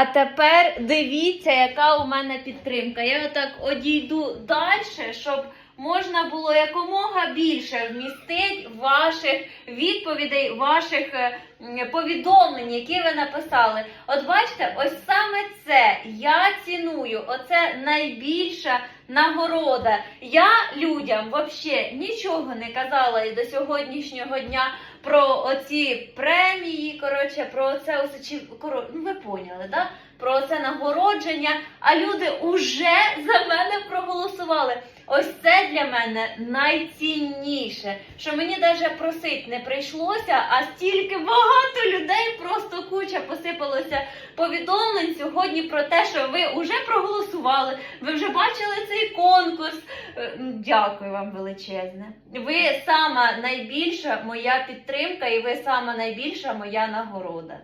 А тепер дивіться, яка у мене підтримка. Я отак одійду далі, щоб можна було якомога більше вмістити ваших відповідей, ваших е, повідомлень, які ви написали. От бачите, ось саме це я ціную. Оце найбільша нагорода. Я людям взагалі нічого не казала і до сьогоднішнього дня про оці премії. Коротше, про це ось чи коро- ну ви поняли, да? Про це нагородження. А люди уже за мене проголосували. Ось це для мене найцінніше, що мені навіть просить не прийшлося, а стільки багато людей, куча посипалося повідомлень сьогодні про те, що ви вже проголосували, ви вже бачили цей конкурс. Е, Дякую вам величезне. Ви сама найбільша моя підтримка, і ви сама найбільша моя нагорода.